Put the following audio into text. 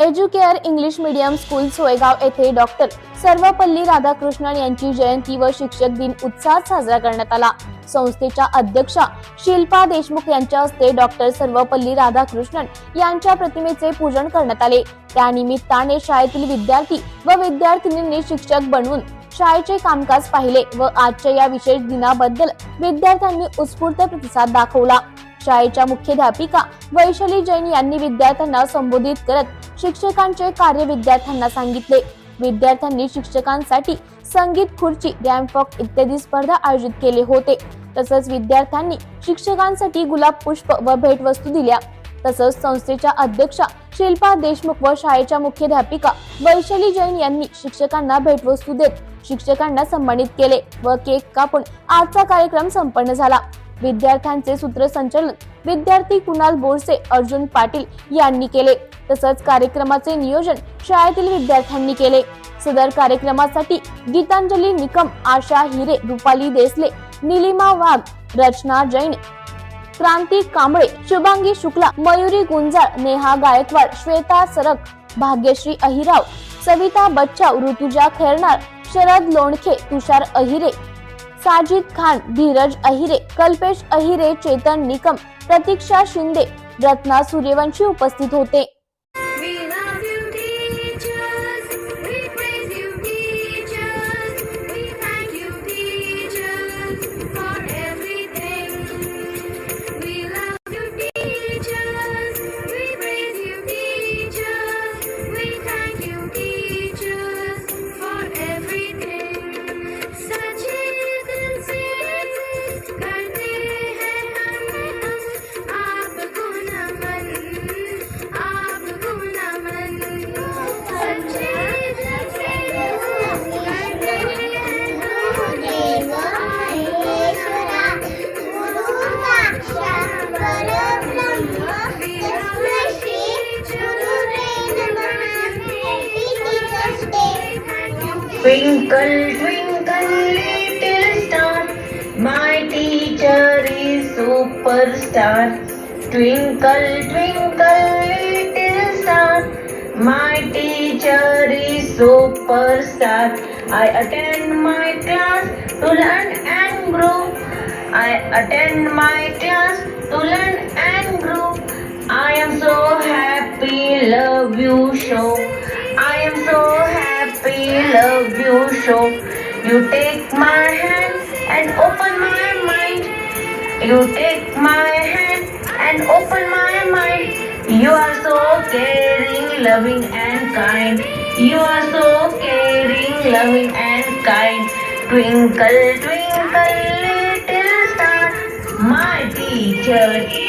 Educare English medium school Soygaon येथे doctor Sarvepalli Radhakrishnan यांची जयंती व शिक्षक दिन उत्साहात साजरा करण्यात आला. संस्थेच्या अध्यक्षा शिल्पा देशमुख यांच्या हस्ते डॉक्टर सर्वपल्ली राधाकृष्णन यांच्या प्रतिमेचे पूजन करण्यात आले. त्यानिमित्ताने शाळेतील विद्यार्थी व विद्यार्थिनींनी शिक्षक बनवून शाळेचे कामकाज पाहिले व आजच्या या विशेष दिनाबद्दल विद्यार्थ्यांनी उत्स्फूर्त प्रतिसाद दाखवला. शाळेच्या मुख्याध्यापिका वैशाली जैन यांनी विद्यार्थ्यांना संबोधित करत शिक्षकांचे कार्य विद्यार्थ्यांना सांगितले. विद्यार्थ्यांनी शिक्षकांसाठी संगीत खुर्ची रॅम्पॉक इत्यादी स्पर्धा आयोजित केले होते. तसंच विद्यार्थ्यांनी शिक्षकांसाठी गुलाब पुष्प व भेटवस्तू दिल्या. तसंच संस्थेच्या अध्यक्षा शिल्पा देशमुख व शाळेच्या मुख्याध्यापिका वैशाली जैन यांनी शिक्षकांना भेटवस्तू देत शिक्षकांना सन्मानित केले व केक कापून आजचा कार्यक्रम संपन्न झाला. विद्यार्थ्यांचे सूत्रसंचालन विद्यार्थी कुणाल बोरसे अर्जुन पाटील यांनी केले. तसंच कार्यक्रमाचे नियोजन शाळेतील विद्यार्थ्यांनी केले. सदर कार्यक्रमासाठी गीतांजली निकम आशा हिरे रुपाली देसले निलिमा वाघ रचना जैन क्रांती कांबळे शुभांगी शुक्ला मयुरी गुंजाळ नेहा गायकवाड श्वेता सरक भाग्यश्री अहिराव सविता बच्चाव ऋतुजा खैरनार शरद लोणखे तुषार अहिरे साजिद खान धीरज अहिरे कल्पेश अहिरे चेतन निकम प्रतीक्षा शिंदे रत्ना सूर्यवंशी उपस्थित होते. Twinkle, twinkle, little star, my teacher is superstar. Twinkle, twinkle, little star, my teacher is superstar. I attend my class to learn and grow. I attend my class to learn and grow. I am so happy, love you show. I am so happy, love you show. You take my hand and open my mind. You take my hand and open my mind. You are so caring, loving and kind. You are so caring, loving and kind. Twinkle, twinkle, little star. My teacher